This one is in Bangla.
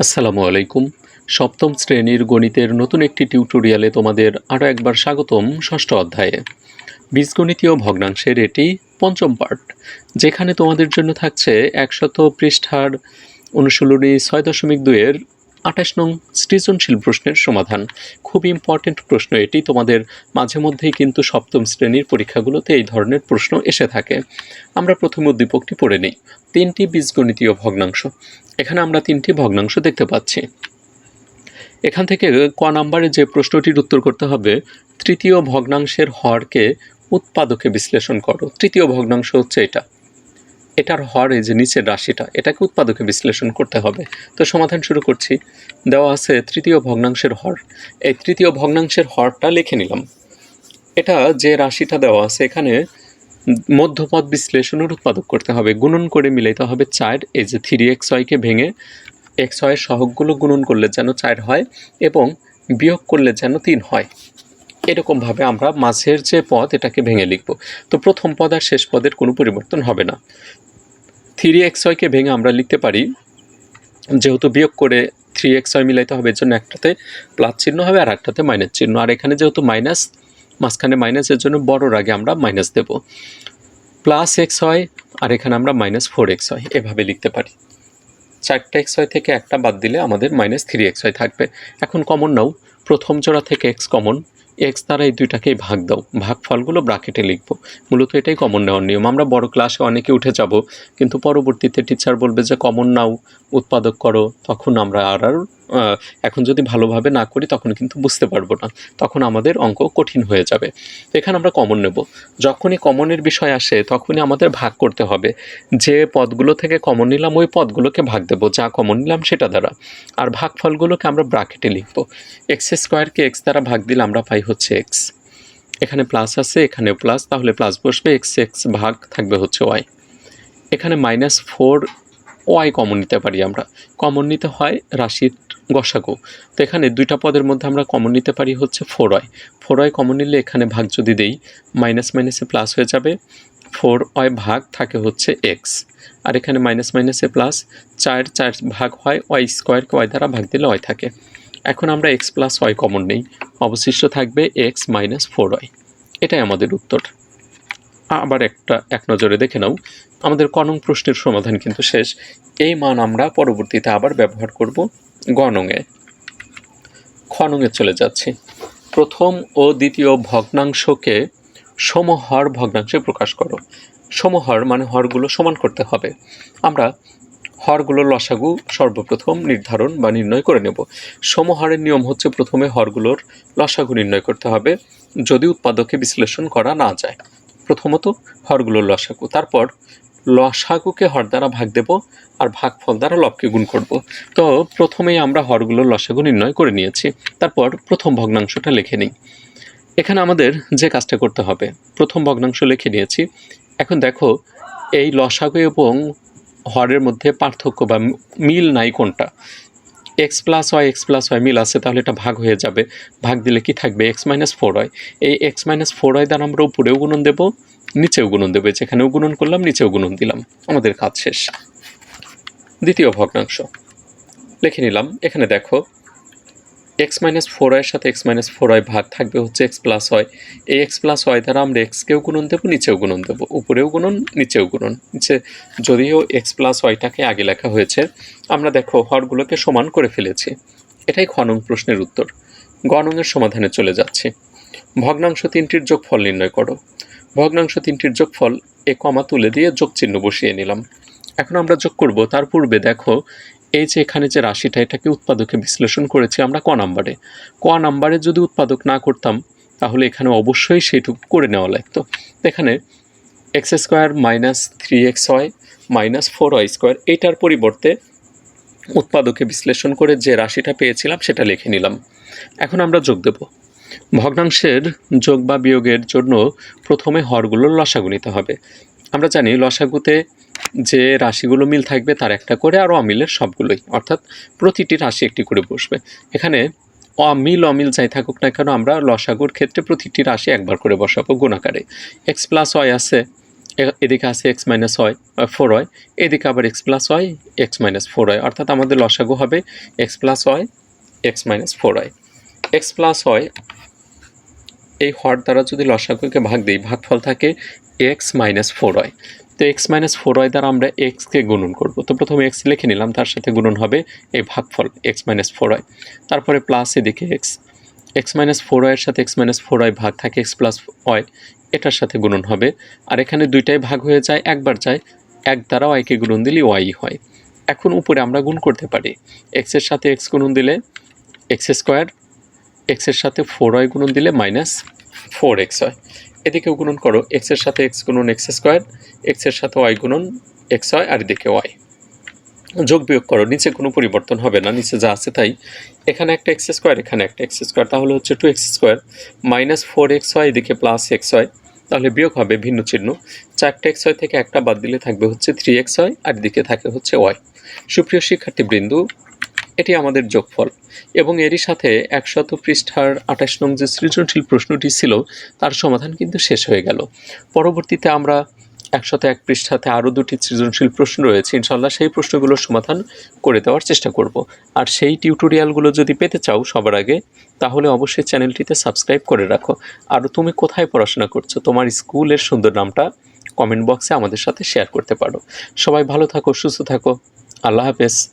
আসসালামু আলাইকুম। সপ্তম শ্রেণির গণিতের নতুন একটি টিউটোরিয়ালে তোমাদের আরও একবার স্বাগতম ষষ্ঠ অধ্যায়ে। বীজগণিতীয় ভগ্নাংশের এটি পঞ্চম পার্ট যেখানে তোমাদের জন্য থাকছে একশত পৃষ্ঠার অনুশীলনী ছয় দশমিক দুইয়ের আঠাশ নং সৃজনশীল প্রশ্নের সমাধান। খুব ইম্পর্টেন্ট প্রশ্ন এটি। তোমাদের মাঝে মধ্যেই কিন্তু সপ্তম শ্রেণির পরীক্ষাগুলোতে এই ধরনের প্রশ্ন এসে থাকে। আমরা প্রথম উদ্দীপকটি পড়ে নিই। তিনটি বীজগণিতীয় ভগ্নাংশ। এখানে আমরা তিনটি ভগ্নাংশ দেখতে পাচ্ছি। এখান থেকে ক নাম্বারে যে প্রশ্নটির উত্তর করতে হবে, তৃতীয় ভগ্নাংশের হরকে উৎপাদকে বিশ্লেষণ করো। তৃতীয় ভগ্নাংশ হচ্ছে এটা। এটার হর যে নিচের রাশিটা, এটাকে উৎপাদকে বিশ্লেষণ করতে হবে। তো সমাধান শুরু করছি। দেওয়া আছে তৃতীয় ভগ্নাংশের হর। এই তৃতীয় ভগ্নাংশের হরটা লিখে নিলাম। এটা যে রাশিটা দেওয়া আছে, এখানে মধ্যপদ বিশ্লেষণের উৎপাদক করতে হবে। গুণন করে মিলাইতে হবে চার। এই যে থ্রি এক্স ওয়াইকে ভেঙে এক্স ওয়াইয়ের সহগগুলো গুণন করলে যেন চার হয় এবং বিয়োগ করলে যেন তিন হয়। এরকমভাবে আমরা মাঝের যে পদ, এটাকে ভেঙে লিখব। তো প্রথম পদ আর শেষ পদের কোনো পরিবর্তন হবে না। থ্রি এক্স ওয়াইকে ভেঙে আমরা লিখতে পারি, যেহেতু বিয়োগ করে থ্রি এক্স ওয়াই মিলাইতে হবে এর জন্য একটাতে প্লাস চিহ্ন হবে আর একটাতে মাইনাস চিহ্ন। আর এখানে যেহেতু মাইনাস মাঝখানে মাইনাসের জন্য বড়োর আগে আমরা মাইনাস দেব। প্লাস এক্স হয় আর এখানে আমরা মাইনাস ফোর এক্স হয় এভাবে লিখতে পারি। চারটা এক্স ওয়াই থেকে একটা বাদ দিলে আমাদের মাইনাস থ্রি এক্স ওয়াই থাকবে। এখন কমন নাও, প্রথম জোড়া থেকে এক্স কমন এক্স দ্বারা এই দুইটাকেই ভাগ দাও। ভাগ ফলগুলো ব্রাকেটে লিখব। মূলত এটাই কমন নেওয়ার নিয়ম। আমরা বড় ক্লাসে অনেকে উঠে যাব, কিন্তু পরবর্তীতে টিচার বলবে যে কমন নাও, উৎপাদক করো। তখন আমরা আর আর এখন যদি ভালোভাবে না করি তখন কিন্তু বুঝতে পারব না। তখন আমাদের অঙ্ক কঠিন হয়ে যাবে। তো এখানে আমরা কমন নেব। যখনই কমনের বিষয় আসে, তখনই আমাদের ভাগ করতে হবে। যে পদগুলো থেকে কমন নিলাম, ওই পদগুলোকে ভাগ দেবো। যা কমন নিলাম, সেটা দ্বারা। আর ভাগফলগুলোকে আমরা ব্রাকেটে লিখব। এক্স স্কোয়ারকে এক্স দ্বারা ভাগ দিলে আমরা পাই হচ্ছে এক্স এখানে প্লাস আছে, এখানেও প্লাস তাহলে প্লাস বসবে এক্স এক্স ভাগ থাকবে হচ্ছে ওয়াই এখানে মাইনাস ফোর ওয়াই কমন নিতে পারি আমরা। কমন নিতে হয় রাশির গসাগু। তো এখানে দুইটা পদের মধ্যে আমরা কমন নিতে পারি হচ্ছে four Y four Y common নিলে এখানে ভাগ যদি দেই মাইনাস মাইনাসে প্লাস হয়ে যাবে। ফোর ওয়াই ভাগ থাকে হচ্ছে এক্স আর এখানে মাইনাস মাইনাসে প্লাস চার চার ভাগ হয় ওয়াই স্কোয়ারকে ওয়াই দ্বারা ভাগ দিলে ওয়াই থাকে। এখন আমরা এক্স প্লাস ওয়াই কমন নেই। অবশিষ্ট থাকবে এক্স মাইনাস ফোর ওয়াই এটাই আমাদের উত্তর। আবার একটা, এক নজরে দেখে নাও। আমাদের কনং প্রশ্নের সমাধান কিন্তু শেষ। এই মান আমরা পরবর্তীতে আবার ব্যবহার করব গণঙে খনঙে চলে যাচ্ছি। প্রথম ও দ্বিতীয় ভগ্নাংশকে সমহর ভগ্নাংশে প্রকাশ করো। সমহর মানে হরগুলো সমান করতে হবে। আমরা হরগুলোর লসাগু সর্বপ্রথম নির্ধারণ বা নির্ণয় করে নেব। সমহারের নিয়ম হচ্ছে প্রথমে হরগুলোর লসাগু নির্ণয় করতে হবে, যদি উৎপাদকে বিশ্লেষণ করা না যায়। প্রথমত হরগুলোর লসাগু, তারপর লসাগুকে হর দ্বারা ভাগ দেব আর ভাগফল দ্বারা লবকে গুণ করব। তো প্রথমেই আমরা হরগুলোর লসাগু নির্ণয় করে নিয়েছি, তারপর প্রথম ভগ্নাংশটা লিখে নিই। এখানে আমাদের যে কাজটা করতে হবে, প্রথম ভগ্নাংশ লিখে নিয়েছি। এখন দেখো, এই লসাগু এবং হরের মধ্যে পার্থক্য বা মিল নাই কোনটা? X plus Y, X plus Y মিল আছে, তাহলে এটা ভাগ হয়ে যাবে। ভাগ দিলে কি থাকবে? X minus four Y. এই এক্স মাইনাস ফোর ওয়াই দ্বারা আমরা উপরেও গুণন দেবো, নিচেও গুণন দেবো। যেখানেও গুণন করলাম, নিচেও গুণন দিলাম। আমাদের কাজ শেষ। দ্বিতীয় ভগ্নাংশ। লিখে নিলাম। এখানে দেখো এক্স মাইনাস ফোর ওয়ের সাথে এক্স মাইনাস ফোর ওয়াই ভাগ থাকবে হচ্ছে এক্স প্লাস ওয়াই। এই এক্স প্লাস ওয়াই দ্বারা আমরা এক্সকেও গুণন দেবো, নিচেও গুণন দেবো, উপরেও গুণন, নিচেও গুণন। নিচে যদিও এক্স প্লাস ওয়াইটাকে আগে লেখা হয়েছে, আমরা দেখো হরগুলোকে সমান করে ফেলেছি। এটাই খনং প্রশ্নের উত্তর। গণঙের সমাধানে চলে যাচ্ছে। ভগ্নাংশ তিনটির যোগফল নির্ণয় করো। ভগ্নাংশ তিনটির যোগফল এ কমা তুলে দিয়ে যোগ চিহ্ন বসিয়ে নিলাম। এখন আমরা যোগ করব, তার পূর্বে দেখো এই যে এখানে যে রাশিটা, এটাকে উৎপাদকে বিশ্লেষণ করেছি আমরা ক নাম্বারে। ক নাম্বারে যদি উৎপাদক না করতাম, তাহলে এখানে অবশ্যই সেইটুকু করে নেওয়া লাগতো। এখানে X square minus three X Y minus four Y square এইটার পরিবর্তে উৎপাদকে বিশ্লেষণ করে যে রাশিটা পেয়েছিলাম, সেটা লিখে নিলাম। এখন আমরা যোগ দেব। ভগ্নাংশের যোগ বা বিয়োগের জন্য প্রথমে হরগুলোর লসাগু নিতে হবে। আমরা জানি লসাগুতে যে রাশিগুলো মিল থাকবে তার একটা করে আর অমিলের সবগুলোই। অর্থাৎ প্রতিটি রাশি একটি করে বসবে। এখানে অমিল অমিল যাই থাকুক না কেন আমরা লসাগুর ক্ষেত্রে প্রতিটি রাশি একবার করে বসাবো গুণাকারে। এক্স প্লাস ওয়াই আছে এদিকে আছে X minus Y four Y এদিকে আবার X plus Y X minus four Y অর্থাৎ আমাদের লসাগু হবে X plus Y X minus four Y X plus Y এই হর দ্বারা যদি লসাগুকে ভাগ দিই, ভাগফল থাকে এক্স মাইনাস ফোর ওয়াই তো এক্স মাইনাস ফোর ওয়াই দ্বারা আমরা এক্সকে গুণন করব। তো প্রথমে এক্স লিখে নিলাম, তার সাথে গুণন হবে এই ভাগফল এক্স মাইনাস ফোর ওয়াই তারপরে প্লাস এদিকে এক্স এক্স মাইনাস ফোর ওয়াইয়ের সাথে এক্স মাইনাস ফোর ওয়াই ভাগ থাকে এক্স প্লাস ওয়াই এটার সাথে গুণন হবে। আর এখানে দুইটাই ভাগ হয়ে যায়, একবার যায়, এক দ্বারা ওয়াইকে গুণন দিলে ওয়াই হয়। এখন উপরে আমরা গুণ করতে পারি। এক্সের সাথে এক্স গুণন দিলে এক্স স্কোয়ার এক্সের সাথে ফোর ওয়াই গুণন দিলে মাইনাস ফোর এক্স হয় এদিকেও গুণন করো এক্সের সাথে এক্স গুণন এক্স স্কোয়ার এক্সের সাথে ওয়াই গুণন এক্স হয় আর এদিকে ওয়াই যোগ বিয়োগ করো, নিচে কোনো পরিবর্তন হবে না, নিচে যা আছে তাই। এখানে একটা এক্স স্কোয়ার এখানে একটা এক্স স্কোয়ার তাহলে হচ্ছে two X square minus four X হয় এদিকে প্লাস এক্স হয় তাহলে বিয়োগ হবে ভিন্ন চিহ্ন। চারটে এক্স হয় থেকে একটা বাদ দিলে থাকবে হচ্ছে থ্রি এক্স হয় আর এদিকে থাকে হচ্ছে ওয়াই সুপ্রিয় শিক্ষার্থীবৃন্দু এটি আমাদের যোগফল। এবং এরই সাথে একশত পৃষ্ঠার আঠাশ নং যে সৃজনশীল প্রশ্নটি ছিল, তার সমাধান কিন্তু শেষ হয়ে গেল। পরবর্তীতে আমরা একশত এক পৃষ্ঠাতে আরও দুটি সৃজনশীল প্রশ্ন রয়েছে ইনশাল্লাহ সেই প্রশ্নগুলোর সমাধান করে দেওয়ার চেষ্টা করব। আর সেই টিউটোরিয়ালগুলো যদি পেতে চাও সবার আগে, তাহলে অবশ্যই চ্যানেলটিতে সাবস্ক্রাইব করে রাখো। আর তুমি কোথায় পড়াশোনা করছ, তোমার স্কুলের সুন্দর নামটা কমেন্ট বক্সে আমাদের সাথে শেয়ার করতে পারো। সবাই ভালো থাকো, সুস্থ থাকো। আল্লাহ হাফেজ।